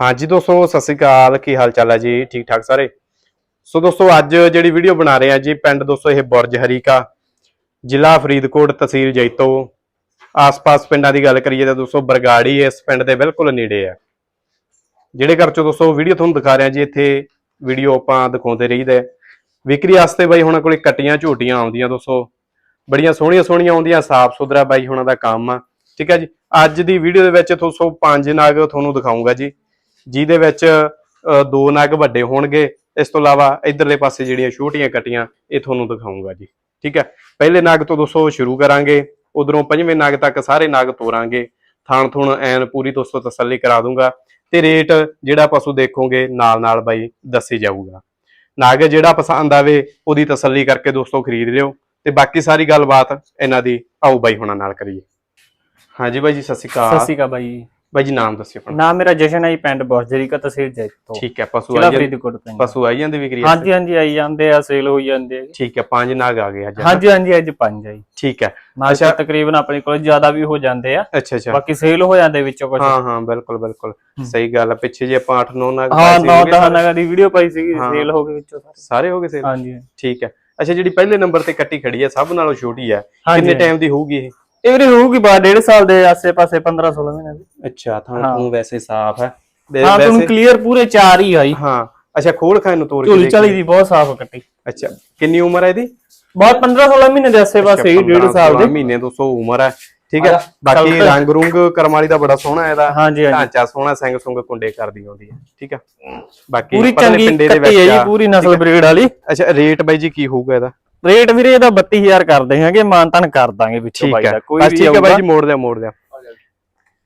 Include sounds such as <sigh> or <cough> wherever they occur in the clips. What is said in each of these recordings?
ਹਾਂਜੀ ਦੋਸਤੋ, ਸਤਿ ਸ੍ਰੀ ਅਕਾਲ। ਕੀ ਹਾਲ ਚਾਲ ਹੈ ਜੀ? ਠੀਕ ਠਾਕ ਸਾਰੇ? ਸੋ ਦੋਸਤੋ, ਅੱਜ ਜਿਹੜੀ ਵੀਡੀਓ ਬਣਾ ਰਹੇ ਆ ਜੀ, ਪਿੰਡ ਦੋਸਤੋ, ਇਹ ਬੁਰਜ ਹਰੀਕਾ, ਜ਼ਿਲ੍ਹਾ ਫਰੀਦਕੋਟ, ਤਹਿਸੀਲ ਜੈਤੋ। ਆਸ-ਪਾਸ ਪਿੰਡਾਂ ਦੀ ਗੱਲ ਕਰੀਏ ਤਾਂ ਦੋਸਤੋ, ਬਰਗਾੜੀ ਇਸ ਪਿੰਡ ਦੇ ਬਿਲਕੁਲ ਨੇੜੇ ਆ ਜਿਹੜੇ ਘਰ ਚੋਂ ਦੋਸਤੋ, ਵੀਡੀਓ ਤੁਹਾਨੂੰ ਦਿਖਾ ਰਿਹਾ ਜੀ, ਇੱਥੇ ਵੀਡੀਓ ਆਪਾਂ ਦਿਖਾਉਂਦੇ ਰਹੀਦਾ ਹੈ। ਵਿਕਰੀ ਵਾਸਤੇ ਬਾਈ ਹੁਣਾਂ ਕੋਲੇ ਕੱਟੀਆਂ ਝੋਟੀਆਂ ਆਉਂਦੀਆਂ ਦੋਸਤੋ। ਬੜੀਆਂ ਸੋਹਣੀਆਂ ਸੋਹਣੀਆਂ ਆਉਂਦੀਆਂ ਸਾਫ਼ ਸੁਥਰਾ ਬਾਈ ਹੁਣਾਂ ਦਾ ਕੰਮ ਆ। ਠੀਕ ਹੈ ਜੀ? ਅੱਜ ਦੀ ਵੀਡੀਓ ਦੇ ਵਿੱਚ ਦੋਸਤੋ, ਪੰਜ ਨਾਗ ਤੁਹਾਨੂੰ ਦਿਖਾਉਂਗਾ ਜੀ। ਜਿਹਦੇ ਵਿੱਚ ਦੋ ਨਗ ਵੱਡੇ ਹੋਣਗੇ। ਇਸ ਤੋਂ ਇਲਾਵਾ ਇਧਰਲੇ ਪਾਸੇ ਜਿਹੜੀਆਂ ਛੋਟੀਆਂ ਕੱਟੀਆਂ, ਇਹ ਤੁਹਾਨੂੰ ਦਿਖਾਉਂਗਾ ਜੀ। ਠੀਕ ਹੈ? ਪਹਿਲੇ ਨਗ ਤੋਂ ਦੋਸਤੋ ਸ਼ੁਰੂ ਕਰਾਂਗੇ। ਉਧਰੋਂ ਪੰਜਵੇਂ ਨਗ ਤੱਕ ਸਾਰੇ ਨਗ ਤੋਰਾਂਗੇ। ਥਾਣ ਥੁਣ ਐਨ ਪੂਰੀ ਦੋਸਤੋ ਤਸੱਲੀ ਕਰਾ ਦੂੰਗਾ। ਤੇ ਰੇਟ ਜਿਹੜਾ ਪਸ਼ੂ ਦੇਖੋਗੇ ਨਾਲ ਨਾਲ ਬਾਈ ਦੱਸੀ ਜਾਊਗਾ। ਨਾਗ ਜਿਹੜਾ ਪਸੰਦ ਆਵੇ, ਉਹਦੀ ਤਸੱਲੀ ਕਰਕੇ ਦੋਸਤੋ ਖਰੀਦ ਲਿਓ। ਤੇ ਬਾਕੀ ਸਾਰੀ ਗੱਲਬਾਤ ਇਹਨਾਂ ਦੀ ਆਓ ਬਾਈ ਹੁਣਾਂ ਨਾਲ ਕਰੀਏ। ਹਾਂਜੀ ਬਾਈ ਜੀ, ਸਤਿ ਸ਼੍ਰੀ ਅਕਾਲ। ਸਤਿ ਸ਼੍ਰੀ ਅਕਾਲ ਬਾਈ। ਬਾਈ ਜੀ ਨਾਮ ਦੱਸਿਓ ਆਪਣਾ। ਨਾਮ ਮੇਰਾ ਜਸ਼ਨ ਹੈ ਜੀ, ਪਿੰਡ ਬੋਸਜਰੀ ਕਾ ਤਹਿਸੀਲ ਜੈਤੋ। ਠੀਕ ਹੈ ਪਸ਼ੂ ਜ਼ਿਲ੍ਹਾ ਆਈ ਜਾਂਦੇ ਫਰੀਦਕੋਟ ਪਿੰਡ ਪਸ਼ੂ ਆਈ ਜਾਂਦੇ ਵਿਕਰੀ ਹਾਂਜੀ ਹਾਂਜੀ ਆਈ ਜਾਂਦੇ ਆ ਸੇਲ ਹੋਈ ਜਾਂਦੇ ਆ ਜੀ। ਠੀਕ ਹੈ ਪੰਜ ਨਾਗ ਆ ਗਏ ਅੱਜ। ਹਾਂਜੀ ਹਾਂਜੀ ਅੱਜ ਪੰਜ ਆ ਜੀ। ਠੀਕ ਹੈ। ਅੱਛਾ। ਤਕਰੀਬਨ ਆਪਣੇ ਕੋਲ ਜ਼ਿਆਦਾ ਵੀ ਹੋ ਜਾਂਦੇ ਆ। ਅੱਛਾ ਅੱਛਾ। ਬਾਕੀ ਸੇਲ ਹੋ ਜਾਂਦੇ ਵਿੱਚੋਂ ਕੁਝ ਹਾਂ ਹਾਂ ਬਿਲਕੁਲ ਬਿਲਕੁਲ। ਸਹੀ ਗੱਲ ਹੈ ਪਿੱਛੇ ਜੇ ਆਪਾਂ 8 9 ਨਾਗ ਹਾਂ ਪਾਏ ਸੀ, ਨੌ ਗਏ ਦਸ? ਨਗਰ ਦੀ ਵੀਡੀਓ ਪਾਈ ਸੀਗੀ ਹਾਂ। ਸੇਲ ਹੋ ਗਏ ਵਿੱਚੋਂ ਸਾਰੇ। ਸਾਰੇ ਹੋ ਗਏ ਸੇਲ ਹਾਂਜੀ। ਠੀਕ ਹੈ। ਅੱਛਾ ਜਿਹੜੀ ਪਹਿਲੇ ਨੰਬਰ ਤੇ ਕੱਟੀ ਖੜੀ ਹੈ ਸਭ ਨਾਲੋਂ ਛੋਟੀ ਹੈ ਹਾਂਜੀ। ਕਿੰਨੇ ਟਾਈਮ ਦੀ ਹੋਊਗੀ ਇਹ? ਇਹ ਵੀਰੇ ਹੋਊਗੀ ਬਾਅਦ ਡੇਢ ਸਾਲ ਦੇ ਆਸੇ-ਪਾਸੇ 15 16 ਮਹੀਨੇ ਦੀ। ਅੱਛਾ ਥਾਂ ਹਾਂ। ਤੂੰ ਵੈਸੇ ਸਾਫ਼ ਹੈ। ਹਾਂ ਤੁਹਾਨੂੰ ਵੈਸੇ ਕਲੀਅਰ ਪੂਰੇ ਚਾਰ ਹੀ ਆਈ ਹਾਂ ਅੱਛਾ ਖੋਲ ਖਾਨ ਨੂੰ ਤੋੜ ਕੇ ਝੋਲੀ ਦੇਖ। ਚਾਲੀ ਦੀ ਬਹੁਤ ਸਾਫ਼ ਕੱਟੀ। ਅੱਛਾ ਕਿੰਨੀ ਉਮਰ ਹੈ ਇਹਦੀ? ਬਹੁਤ 15 16 ਮਹੀਨੇ ਦੇ ਆਸੇ-ਪਾਸੇ ਹੀ ਡੇਢ ਸਾਲ ਦੇ। ਮਹੀਨੇ 200 ਉਮਰ ਹੈ। ਠੀਕ ਹੈ ਹਾਂ, ਬਾਕੀ ਰੰਗ ਰੁੰਗ ਕਰਮਾਲੀ ਦਾ ਬੜਾ ਸੋਹਣਾ ਇਹਦਾ। ਹਾਂਜੀ ਹਾਂਜੀ। ਢਾਂਚਾ ਸੋਹਣਾ ਸਿੰਘ ਸੁੰਗ ਕੁੰਡੇ ਕਰਦੀ ਆਉਂਦੀ ਹੈ। ਠੀਕ ਹੈ। ਬਾਕੀ ਪੂਰੀ ਚੰਗੀ ਪਿੰਡੇ ਦੇ ਕੱਟੀ ਹੈ ਵਿੱਚ ਜੀ ਆ। ਪੂਰੀ ਨਸਲ ਬਰੀਡ ਵਾਲੀ। ਅੱਛਾ ਰੇਟ ਬਾਈ ਜੀ ਕੀ ਹੋਊਗਾ ਇਹਦਾ? ਰੇਟ ਵੀਰੇ ਇਹਦਾ 32000 ਕਰਦੇ ਹੈਗੇ ਮਾਨਤਨ ਕਰ ਦਾਂਗੇ ਵਿੱਚੋਂ ਬਾਈ ਦਾ ਕੋਈ ਵੀ ਠੀਕ ਹੈ ਬਾਈ ਜੀ ਮੋੜ ਦਿਆ ਮੋੜ ਦਿਆ।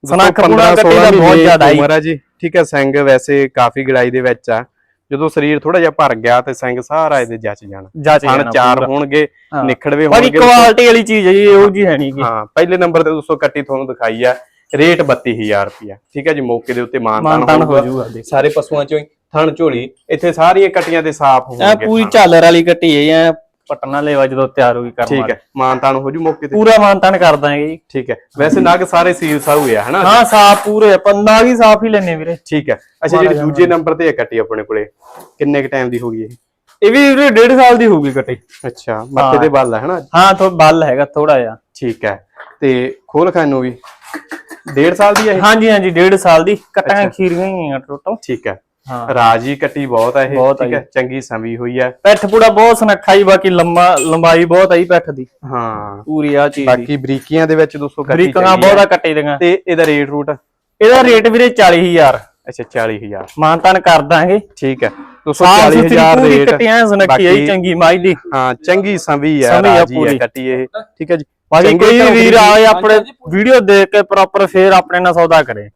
ਸਨੱਖ ਦੋਸਤੋ, ਪੂਰਾ 15 ਕੱਟੀ ਦਾ 16 ਬਹੁਤ ਜ਼ਿਆਦਾ ਹੀ। ਹੈ ਜੀ। ਠੀਕ ਹੈ ਸਿੰਘ ਵੈਸੇ ਕਾਫੀ ਗੜਾਈ ਦੇ ਵਿੱਚ ਆ। ਜਦੋਂ ਸਰੀਰ ਥੋੜਾ ਜਿਹਾ ਭਰ ਗਿਆ ਤੇ ਸਿੰਘ ਸਾਰਾ ਇਹਦੇ ਜੱਚ ਜਾਣਾ। ਹਣ ਚਾਰ ਪੂਰਾ। ਹੋਣਗੇ। ਨਿਖੜਵੇ ਹੋਣਗੇ। ਕੁਆਲਿਟੀ ਵਾਲੀ ਚੀਜ਼ ਹੈ ਜੀ ਉਹ ਜੀ ਹੈ ਨਹੀਂ ਹਾਂ ਪਹਿਲੇ ਨੰਬਰ ਤੇ ਦੋਸਤੋ ਕੱਟੀ ਤੁਹਾਨੂੰ ਦਿਖਾਈ ਆ। ਰੇਟ 32000 ਰੁਪਿਆ ਠੀਕ ਹੈ ਜੀ ਮੌਕੇ ਦੇ ਉੱਤੇ ਮਾਨਤਾਨ ਹੋ ਜਾਊਗਾ ਸਾਰੇ ਪਸ਼ੂਆਂ ਚੋਂ ਥਣ ਝੋਲੀ ਇੱਥੇ ਸਾਰੀਆਂ ਕੱਟੀਆਂ ਤੇ ਸਾਫ਼ ਹੋਣਗੇ। ਪੂਰੀ। ਝਾਲਰ ਵਾਲੀ ਕੱਟੀ ਹੈ ਐ ਪਟਨਾ ਲੈਵਾ ਜਦੋਂ ਤਿਆਰ ਹੋਈ ਕਰਮ ਠੀਕ ਹੈ ਮਾਨਤਾਨ ਹੋ ਜੂ ਮੌਕੇ ਤੇ? ਪੂਰਾ ਮਾਨਤਨ ਕਰ ਦਾਂਗੇ ਜੀ। ਠੀਕ ਹੈ ਵੈਸੇ ਨਗ ਸਾਰੇ ਸੀਲ ਸਾਊ ਆ ਹਨਾ? ਹਾਂ ਸਾਫ਼ ਪੂਰੇ ਪੰਦਾ ਵੀ ਸਾਫ਼ ਹੀ ਲੈਨੇ ਵੀਰੇ। ਠੀਕ ਹੈ ਅੱਛਾ ਜਿਹੜੀ ਦੂਜੇ ਨੰਬਰ ਤੇ ਇਹ ਕੱਟੀ ਆਪਣੇ ਕੋਲੇ ਕਿੰਨੇ ਕ ਟਾਈਮ ਦੀ ਹੋ ਗਈ ਇਹ? ਇਹ ਵੀ ਵੀਰੇ ਡੇਢ ਸਾਲ ਦੀ ਹੋਊਗੀ ਕੱਟੀ। ਅੱਛਾ ਮੱਥੇ ਤੇ ਬੱਲ ਹੈ ਹਨਾ? ਹਾਂ ਥੋ ਬੱਲ ਹੈਗਾ ਥੋੜਾ ਜਿਹਾ। ਠੀਕ ਹੈ ਤੇ ਖੋਲ ਖਾਨ ਨੂੰ ਵੀ। ਡੇਢ ਸਾਲ ਦੀ ਹੈ ਹਾਂਜੀ ਹਾਂਜੀ ਡੇਢ ਸਾਲ ਦੀ। ਕੱਟਾਂ ਖੀਰੀਆਂ ਹੀ ਆ ਟੋਟਲ। ਠੀਕ ਹੈ ਹਾਂ ਰਾਜੀ ਕੱਟੀ ਬਹੁਤ ਹੈ ਇਹ ਬਹੁਤ ਆ ਠੀਕ ਹੈ ਚੰਗੀ ਸੰਵੀ ਹੋਈ ਹੈ। ਪੈਠ ਪੂੜਾ ਬਹੁਤ ਸੁਨੱਖਾ ਹੀ ਬਾਕੀ ਲੰਮਾ ਲੰਬਾਈ ਬਹੁਤ ਆਈ ਪੈਠ ਦੀ। ਹਾਂ। ਪੂਰੀ ਆ ਚੀਜ਼ ਬਾਕੀ ਬਰੀਕੀਆਂ ਦੇ ਵਿੱਚ ਦੋਸਤੋ ਕੱਟੀ ਬਰੀਕਾਂ ਚੰਗੀ ਹੈ। ਬਹੁਤਾ ਕੱਟੇ ਦੀਆਂ। ਤੇ ਇਹਦਾ ਰੇਟ ਰੂਟ? ਇਹਦਾ ਰੇਟ ਵੀਰੇ 40000 ਅੱਛਾ 40000 ਮਾਨਤਾਨ ਕਰ ਦਾਂਗੇ। ਠੀਕ ਹੈ। ਦੋਸਤੋ ਸਾਫ਼ ਸੁਥਰੀ 40000 ਪੂਰੀ ਰੇਟ। ਕੱਟੀਆਂ ਸੁਨੱਖੀ ਆਈ ਚੰਗੀ ਮਾਈ ਦੀ। ਹਾਂ ਚੰਗੀ ਸੰਵੀ ਹੈ ਸੰਵੀ ਆ ਰਾਜੀ ਪੂਰੀ। ਕੱਟੀ ਇਹ। ਠੀਕ ਹੈ ਜੀ। ਬਾਕੀ ਕੋਈ ਵੀਰ ਆਏ ਆਪਣੇ ਵੀਡੀਓ ਦੇਖ ਕੇ ਪ੍ਰੋਪਰ ਫੇਰ ਆਪਣੇ ਨਾਲ ਸੌਦਾ ਕਰੇ।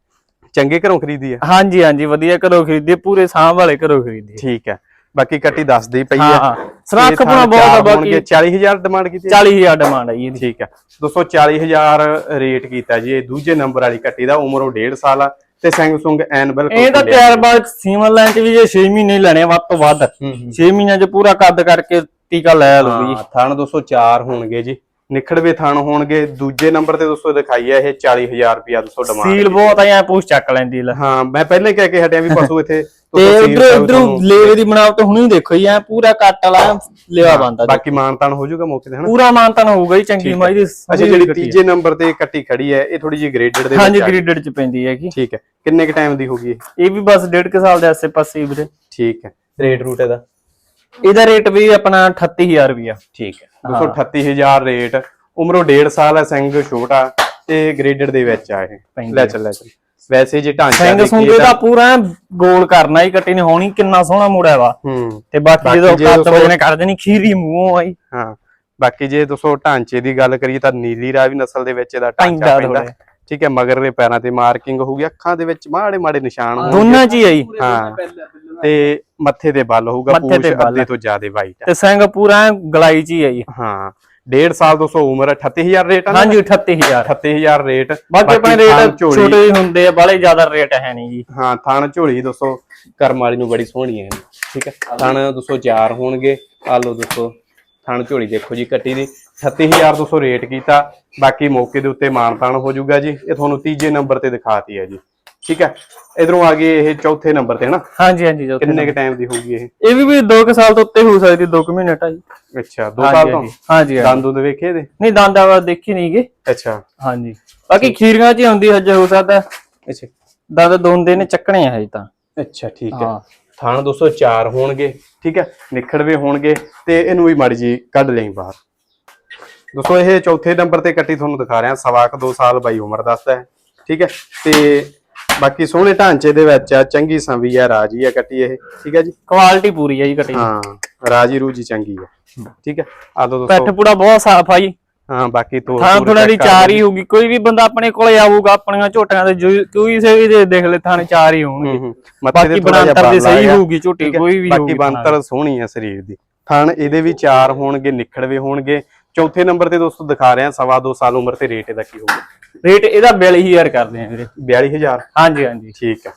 ਚੰਗੇ ਘਰੋਂ ਖਰੀਦੀ ਹੈ ਹਾਂਜੀ ਹਾਂਜੀ ਵਧੀਆ ਘਰੋਂ ਖਰੀਦੀ ਪੂਰੇ ਸਾਂਭ ਵਾਲੇ ਘਰੋਂ ਖਰੀਦੀ ਠੀਕ ਹੈ ਬਾਕੀ ਕੱਟੀ ਦੱਸਦੀ ਪਈ ਹਾਂ ਹੈ। ਹਾਂ ਸਰਾਖ ਆਪਣਾ ਬਹੁਤ ਆ ਬਾਕੀ 40000 ਡਿਮਾਂਡ ਕੀਤੀ ਹੈ 40000 ਡਿਮਾਂਡ ਆਈ ਇਹਦੀ। ਠੀਕ ਹੈ ਦੋਸਤੋ 40000 ਰੇਟ ਕੀਤਾ ਜੀ। ਇਹ ਦੂਜੇ ਨੰਬਰ ਵਾਲੀ ਕੱਟੀ ਦਾ ਉਮਰ ਉਹ 1.5 ਸਾਲ ਆ ਤੇ ਸਿੰਘ ਸੁੰਗ ਐਨ ਬਿਲਕੁਲ ਇਹ ਤਾਂ ਖੁੱਲਿਆ। ਤਿਆਰ ਬਾਅਦ ਸੀਮਨ ਲਾਈਨ ਚ ਵੀ ਜੇ 6 ਮਹੀਨੇ ਲੈਣੇ ਆ ਵੱਧ ਤੋਂ ਵੱਧ। ਹੂੰ ਹੂੰ। 6 ਮਹੀਨਿਆਂ ਚ ਪੂਰਾ ਕੱਦ ਕਰਕੇ ਟੀਕਾ ਲੈ ਲਊਗੀ ਜੀ। ਹਾਂ, ਥਣ 204 ਹੋਣਗੇ ਜੀ। ਨਿਖੜਵੇ ਥਣ ਹੋਣਗੇ। ਦੂਜੇ ਨੰਬਰ ਤੇ ਦੋਸਤੋ ਦਿਖਾਈ ਹੈ ਇਹ 40000 ਰੁਪਿਆ ਦੋਸਤੋ ਡਿਮਾਂਡ ਸੀਲ ਬਹੁਤ ਐ ਪੂਛ ਚੱਕ ਲੈਂਦੀ ਲੈ। ਹਾਂ ਮੈਂ ਪਹਿਲਾਂ ਹੀ ਕਹਿ ਕੇ ਹਟਿਆ ਵੀ ਪਸ਼ੂ <laughs> ਇੱਥੇ ਤੇ ਉਧਰ ਉਧਰ ਲੇਵੇ ਦੀ ਬਣਾਵਟ ਹੁਣੀ ਦੇਖੋ ਜੀ ਐ ਪੂਰਾ ਕੱਟ ਵਾਲਾ ਲੇਵਾ ਬੰਦਾ ਜੀ। ਬਾਕੀ ਮਾਨਤਾਨ ਹੋ ਜਾਊਗਾ ਮੌਕੇ ਤੇ ਹਨਾ? ਪੂਰਾ ਮਾਨਤਨ ਹੋਊਗਾ ਜੀ ਚੰਗੀ ਮਾਈ ਦੀ ਅੱਛਾ ਜਿਹੜੀ ਤੀਜੇ ਨੰਬਰ ਤੇ ਕੱਟੀ ਖੜੀ ਹੈ ਇਹ ਥੋੜੀ ਜਿਹੀ ਗ੍ਰੇਡਡ ਦੇ ਹਾਂਜੀ। ਗ੍ਰੀਡਡ ਚ ਪੈਂਦੀ ਹੈਗੀ। ਠੀਕ ਹੈ। ਕਿੰਨੇ ਕ ਟਾਈਮ ਦੀ ਹੋਗੀ ਇਹ? ਵੀ ਬਸ ਡੇਢ ਕੁ ਸਾਲ ਦੇ ਆਸੇ ਪਾਸੇ ਵੀਰੇ। ਠੀਕ ਹੈ। ਰੇਟ ਰੂਟ ਇਹਦਾ? ਇਹਦਾ ਰੇਟ ਵੀ ਆਪਣਾ 38000 ਰੁਪਿਆ ਠੀਕ ਹੈ। 238000 ਰੇਟ। ਉਮਰੋਂ 1.5 ਸਾਲ ਹੈ ਸਿੰਘ ਛੋਟਾ ਤੇ ਗ੍ਰੇਡਡ ਦੇ ਵਿੱਚ ਆ ਇਹ। ਲੈ ਚੱਲ ਲੈ ਚੱਲ। ਵੈਸੇ ਜੇ ਢਾਂਚਾ ਸਿੰਘ ਸੁੰਗੇ ਦਾ ਪੂਰਾ ਗੋਲ ਕਰਨਾ ਹੀ ਕੱਟੀ ਨੇ ਹੋਣੀ ਕਿੰਨਾ ਸੋਹਣਾ ਮੁੜਿਆ ਵਾ। ਹੂੰ। ਤੇ ਬਾਕੀ ਜਦੋਂ ਦੋਸਤੋ- ਵਜਨੇ ਕਰ ਦੇਣੀ ਖੀਰੀ ਮੂੰਹੋਂ ਆਈ। ਹਾਂ। ਬਾਕੀ ਜੇ ਦੋਸਤੋ ਢਾਂਚੇ ਦੀ ਗੱਲ ਕਰੀਏ ਤਾਂ ਨੀਲੀ ਰਾਵੀ ਨਸਲ ਦੇ ਵਿੱਚ ਇਹਦਾ ਢਾਂਚਾ ਪੈਂਦਾ। ਠੀਕ ਹੈ ਮਗਰਲੇ ਪੈਰਾਂ ਤੇ ਮਾਰਕਿੰਗ ਹੋਊਗੀ ਅੱਖਾਂ ਦੇ ਵਿੱਚ ਮਾੜੇ ਮਾੜੇ ਨਿਸ਼ਾਨ ਹੋਣਗੇ ਦੋਨਾਂ ਚ ਹੀ ਆਈ। ਹਾਂ। ਤੇ ਮੱਥੇ ਤੇ ਬੱਲ ਹੋਊਗਾ ਪੂਛ। ਅੱਧੇ ਤੋਂ ਜ਼ਿਆਦਾ ਵਾਈਟ ਤੇ ਸਿੰਘ ਪੂਰਾ ਗਲਾਈ ਚ ਹੀ ਆਈ ਹਾਂ 1.5 ਸਾਲ 200 ਉਮਰ 38000 ਰੇਟ ਆ? ਹਾਂਜੀ 38000 38000 ਰੇਟ। ਬਾਕੀ ਆਪਣੇ ਰੇਟ ਛੋਟੇ ਹੀ ਹੁੰਦੇ ਆ ਬਾਲੇ ਜ਼ਿਆਦਾ ਰੇਟ ਹੈ ਨਹੀਂ ਜੀ। ਹਾਂ ਥਣ ਝੋਲੀ ਦੋਸਤੋ ਕਰਮ ਵਾਲੀ ਨੂੰ ਬੜੀ ਸੋਹਣੀ ਹੈ। ਠੀਕ ਹੈ ਥਣ 204 ਹੋਣਗੇ। ਆ ਲਓ ਦੋਸਤੋ ਥਣ ਝੋਲੀ ਦੇਖੋ ਜੀ ਕੱਟੀ ਦੀ। 38200 ਰੇਟ ਕੀਤਾ। ਬਾਕੀ ਮੌਕੇ ਦੇ ਉੱਤੇ ਮਾਨਤਾਨ ਹੋ ਜਾਊਗਾ ਜੀ। ਇਹ ਤੁਹਾਨੂੰ ਤੀਜੇ ਨੰਬਰ ਤੇ ਦਿਖਾਤੀ ਹੈ ਜੀ। ਠੀਕ ਹੈ? ਇਧਰੋਂ ਆ ਗਏ ਇਹ ਚੌਥੇ ਨੰਬਰ ਤੇ ਹਨਾ? ਹਾਂਜੀ ਹਾਂਜੀ ਜੋ ਕਿੰਨੇ ਕ ਟਾਈਮ ਦੀ ਹੋਊਗੀ ਇਹ? ਇਹ ਵੀ ਵੀ 2 ਸਾਲ ਤੋਂ ਉੱਤੇ ਹੋ ਸਕਦੀ 2 ਮਹੀਨੇ ਢਾਈ ਅੱਛਾ 2 ਸਾਲ ਤੋਂ? ਹਾਂਜੀ ਦੰਦ ਦੁੰਦ ਵੇਖੇ ਇਹਦੇ? ਨਹੀਂ ਦੰਦਾਵਾ ਦੇਖੀ ਨਹੀਂ ਗੇ ਅੱਛਾ। ਹਾਂਜੀ। ਬਾਕੀ ਖੀਰੀਆਂ ਚ ਹੁੰਦੀ ਹਜੇ ਹੋ ਸਕਦਾ। ਅੱਛਾ। ਦੰਦ ਦੋਂਦੇ ਨੇ ਚੱਕਣੇ ਆ ਹਜੇ ਤਾਂ। ਅੱਛਾ ਠੀਕ ਹੈ। ਹਾਂ। ਥਾਣ 204 ਹੋਣਗੇ ਠੀਕ ਹੈ? ਨਿਖੜਵੇ ਹੋਣਗੇ ਤੇ ਇਹਨੂੰ ਵੀ ਮਾੜੀ ਜੀ ਕੱਢ ਲਈ ਬਾਹਰ। ਦੋਸਤੋ ਇਹ ਚੌਥੇ ਨੰਬਰ ਤੇ ਕੱਟੀ ਤੁਹਾਨੂੰ ਦਿਖਾ ਰਿਹਾ। ਸਵਾ ਕੁ 2 ਸਾਲ ਬਾਈ ਉਮਰ ਦੱਸਦਾ ਹੈ ਠੀਕ ਹੈ? ਤੇ ਬਾਕੀ ਸੋਹਣੇ ਢਾਂਚੇ ਦੇ ਵਿੱਚ ਆ ਚੰਗੀ ਸੰਵੀ ਆ ਰਾਜੀ ਆ ਕੱਟੀ ਇਹ ਠੀਕ ਹੈ ਜੀ? ਕੁਆਲਿਟੀ ਪੂਰੀ ਹੈ ਜੀ ਕਟੀ ਹਾਂ ਰਾਜੀ ਰੂਜੀ ਚੰਗੀ ਹੈ ਠੀਕ ਹੈ ਆ ਦੋ ਦੋਸਤੋ। ਪੂੜਾ ਬਹੁਤ ਸਾਫ਼ ਆ ਜੀ। ਹਾਂ ਬਾਕੀ ਤੋਰ ਥਾਂ ਥੋੜਾ ਦੀ ਚਾਰ। ਹੀ ਹੋਊਗੀ ਕੋਈ ਵੀ ਬੰਦਾ ਆਪਣੇ ਕੋਲੇ ਆਊਗਾ ਆਪਣੀਆਂ ਝੋਟੀਆਂ ਦੇ ਕੋਈ ਸੇ ਵੀ ਦੇਖ ਲੈ ਥਾਂ ਚਾਰ ਹੀ ਹੋਣਗੇ। ਬਾਕੀ ਤੇ ਬਣਾਂਤਰ ਦੀ ਆ ਸਹੀ। ਹੋਊਗੀ ਝੋਟੀ? ਕੋਈ ਵੀ ਬਾਕੀ ਬੰਤਰ ਸੋਹਣੀ ਹੈ ਸਰੀਰ ਦੀ। ਥਣ ਇਹਦੇ ਵੀ ਚਾਰ ਹੋਣਗੇ ਨਿਖੜਵੇ ਹੋਣਗੇ ਚੌਥੇ ਨੰਬਰ ਤੇ ਦੋਸਤੋ ਦਿਖਾ ਰਿਹਾ ਸਵਾ ਦੋ ਸਾਲ ਉਮਰ ਤੇ ਰੇਟ ਇਹਦਾ ਕੀ ਹੋਊਗਾ। ਰੇਟ ਇਹਦਾ 42000 ਕਰਦੇ ਆ ਵੀਰੇ। 42000 ਹਾਂਜੀ ਹਾਂਜੀ। ਠੀਕ ਹੈ।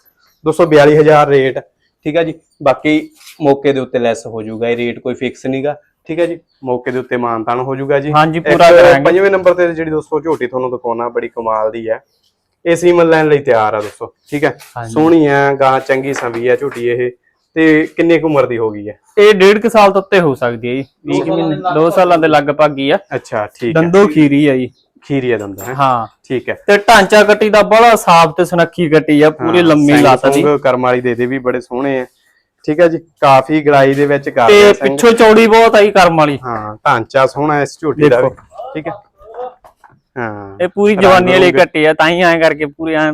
ਦੋਸਤੋ 42000 ਰੇਟ ਠੀਕ ਹੈ ਜੀ। ਬਾਕੀ ਮੌਕੇ ਦੇ ਉੱਤੇ ਲੈਸ ਹੋ ਜਾਊਗਾ ਇਹ ਰੇਟ ਕੋਈ ਫਿਕਸ ਨਹੀਂਗਾ ਠੀਕ ਹੈ ਜੀ। ਮੌਕੇ ਦੇ ਉੱਤੇ ਮਾਨਤਾਨ ਹੋ ਜਾਊਗਾ ਜੀ। ਹਾਂਜੀ, ਪੂਰਾ ਕਰਾਂਗੇ। ਪੰਜਵੇਂ ਨੰਬਰ ਤੇ ਜਿਹੜੀ ਦੋਸਤੋ ਝੋਟੀ ਤੁਹਾਨੂੰ ਦਿਖਾਉਣਾ ਬੜੀ ਕਮਾਲ ਦੀ ਹੈ। ਇਹ ਸੀਮਨ ਲੈਣ ਲਈ ਤਿਆਰ ਆ ਦੋਸਤੋ। ਠੀਕ ਹੈ। ਸੋਹਣੀ ਹੈ ਗਾਂ ਚੰਗੀ ਸੰਵੀ ਹੈ ਝੋਟੀ ਇਹ। ਤੇ ਕਿੰਨੇ ਕੁ ਉਮਰ ਦੀ ਹੋ ਗਈ ਹੈ? ਇਹ ਡੇਢ ਕੁ ਸਾਲ ਤੋਂ ਉੱਤੇ ਹੋ ਸਕਦੀ ਹੈ ਜੀ। 20 ਕੁ ਮਹੀਨੇ 2 ਸਾਲਾਂ ਦੇ ਲਗਭਗ ਹੀ ਆ। ਅੱਛਾ ਠੀਕ ਹੈ। ਦੰਦੋ ਖੀਰੀ ਆ ਜੀ। ਖੀਰੀਆ ਦੰਦ ਹੈ? ਹਾਂ। ਠੀਕ ਹੈ। ਤੇ ਢਾਂਚਾ ਕੱਟੀ ਦਾ ਬੜਾ ਸਾਫ਼ ਤੇ ਸੁਨੱਖੀ ਕੱਟੀ ਆ ਪੂਰੀ ਲੰਮੀ ਲੱਤ ਦੀ ਕਰਮ ਵਾਲੀ ਦੇ ਦੇ ਵੀ ਬੜੇ ਸੋਹਣੇ ਆ। ਠੀਕ ਹੈ ਜੀ ਕਾਫੀ ਗੜਾਈ ਦੇ ਵਿੱਚ ਕਰ ਤੇ ਪਿੱਛੋਂ ਚੌੜੀ ਬਹੁਤ ਆਈ ਕਰਮ ਵਾਲੀ। ਹਾਂ ਢਾਂਚਾ ਸੋਹਣਾ ਇਸ ਝੋਟੀ ਦਾ। ਠੀਕ ਹੈ। ਹਾਂ। ਇਹ ਪੂਰੀ ਜਵਾਨੀ ਵਾਲੀ ਕੱਟੀ ਆ ਤਾਂ ਹੀ ਐਂ ਕਰਕੇ ਪੂਰੀ ਐਂ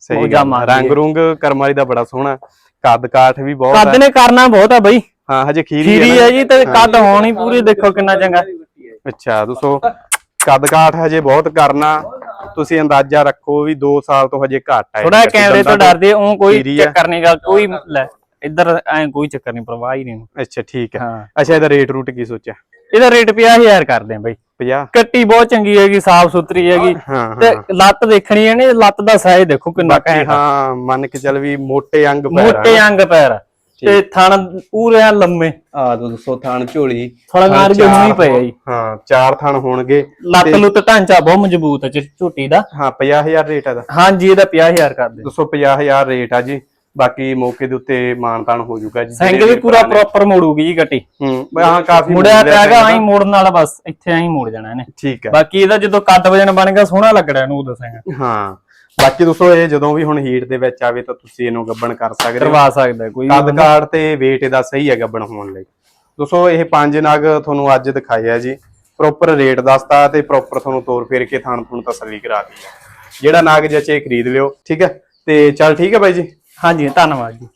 ਸਹੀ ਗੱਲ ਆ। ਰੰਗ। ਰੁੰਗ ਕਰਮ ਵਾਲੀ ਦਾ ਬੜਾ ਸੋਹਣਾ। ਕੱਦ ਕਾਠ ਵੀ ਬਹੁਤ ਕੱਦ ਨੇ ਕਰਨਾ ਬਹੁਤ ਆ ਬਈ। ਹਾਂ ਹਜੇ ਖੀਰੀ। ਹੈ ਜੀ ਤੇ ਕੱਦ ਹੋਣੀ ਪੂਰੀ ਦੇਖੋ ਕਿੰਨਾ ਚੰਗਾ। ਅੱਛਾ ਦੋਸਤੋ ਕੱਦ ਕਾਠ ਹਜੇ ਬਹੁਤ ਕਰਨਾ। ਤੁਸੀਂ ਅੰਦਾਜ਼ਾ ਰੱਖੋ ਵੀ 2 ਸਾਲ ਤੋਂ ਹਜੇ ਘੱਟ ਹੈ ਥੋੜਾ ਕੈਮਰੇ ਤੋਂ ਡਰਦੇ ਉਹ ਕੋਈ। ਚੱਕਰ ਨਹੀਂ ਗਾ ਕੋਈ ਲੈ ਇੱਧਰ ਐ ਕੋਈ ਚੱਕਰ ਨਹੀਂ ਪਰਵਾਹ ਹੀ ਨਹੀਂ ਅੱਛਾ ਠੀਕ ਹਾਂ। ਅੱਛਾ ਇਹਦਾ ਰੇਟ ਰੂਟ ਕੀ ਸੋਚਿਆ? ਇਹਦਾ ਰੇਟ 50000 ਕਰਦੇ ਆ ਬਈ। 50 ਕੱਟੀ ਬਹੁਤ ਚੰਗੀ ਹੈਗੀ ਸਾਫ਼ ਸੁਥਰੀ ਹੈਗੀ। ਹਾਂ ਤੇ ਹਾਂ। ਲੱਤ ਦੇਖਣੀ ਹੈ ਨੇ ਲੱਤ ਦਾ ਸਾਈਜ਼ ਦੇਖੋ ਕਿੰਨਾ ਘੈਂਟ ਆ। ਹਾਂ ਮੰਨ ਕੇ ਚੱਲ ਵੀ ਮੋਟੇ ਅੰਗ ਪੈਰ ਮੋਟੇ ਅੰਗ ਪੈਰ ਆ। ਤੇ ਥਣ ਪੂਰੇ ਐਂ ਲੰਮੇ। ਆ ਦੋਸਤੋ ਥਾਣ ਝੋਲੀ। ਥੋੜਾ ਨਾਰ ਚਾਰ ਜੰਮੀ ਪਏ ਆ ਜੀ। ਹਾਂ ਚਾਰ ਥਣ ਹੋਣਗੇ। ਲੱਤ ਲੁੱਤ ਢਾਂਚਾ ਬਹੁਤ ਮਜ਼ਬੂਤ ਹੈ ਝੋਟੀ ਦਾ। ਹਾਂ 50000 ਰੇਟ ਆ ਦਾ ਹਾਂਜੀ ਇਹਦਾ 50000 ਕਰਦੇ 250000 ਰੇਟ ਆ ਜੀ। ਬਾਕੀ ਮੌਕੇ ਦੇ ਉੱਤੇ ਮਾਨਤਾਨ ਹੋ ਜਾਊਗਾ ਜੀ ਜਿਹੜੇ ਵੀ ਪੂਰਾ ਪ੍ਰੋਪਰ ਮੋੜੂਗੀ ਜੀ ਗੱਟੀ। ਹੂੰ ਬਈ ਹਾਂ ਕਾਫੀ ਮੁੜਿਆ ਲਿਆ ਹੈਗਾ ਐਂ ਮੋੜਨ ਵਾਲਾ ਬਸ ਇੱਥੇ ਐਂ ਮੋੜ ਜਾਣਾ ਇਹਨੇ। ਠੀਕ ਹੈ। ਬਾਕੀ ਇਹਦਾ ਜਦੋਂ ਕੱਦ ਵਜਣ ਬਣ ਗਿਆ ਸੋਹਣਾ ਲੱਗਣਾ ਇਹਨੂੰ ਉਦੋਂ ਸਿੰਘ। ਹਾਂ ਬਾਕੀ ਦੋਸਤੋ ਇਹ ਜਦੋਂ ਵੀ ਹੁਣ ਹੀਟ ਦੇ ਵਿੱਚ ਆਵੇ ਤਾਂ ਤੁਸੀਂ ਇਹਨੂੰ ਗੱਬਣ ਕਰ ਸਕਦੇ ਹੋ। ਕਰਵਾ ਸਕਦਾ ਕੋਈ ਕੱਦ ਕਾਠ ਤੇ weight ਇਹਦਾ ਸਹੀ ਹੈ ਗੱਬਣ ਹੋਣ ਲਈ। ਦੋਸਤੋ ਇਹ ਪੰਜ ਨਗ ਤੁਹਾਨੂੰ ਅੱਜ ਦਿਖਾਏ ਆ ਜੀ। ਪ੍ਰੋਪਰ ਰੇਟ ਦੱਸਤਾ ਤੇ ਪ੍ਰੋਪਰ ਤੁਹਾਨੂੰ ਤੋਰ ਫੇਰ ਕੇ ਥਾਣ ਤੁਹਾਨੂੰ ਤਸੱਲੀ ਕਰਾਤੀ ਹੈ ਜਿਹੜਾ ਨਾਗ ਜਚੇ ਖਰੀਦ ਲਿਓ ਠੀਕ ਹੈ? ਤੇ ਚੱਲ ਠੀਕ ਹੈ ਬਾਈ ਜੀ। ਹਾਂਜੀ ਧੰਨਵਾਦ ਜੀ।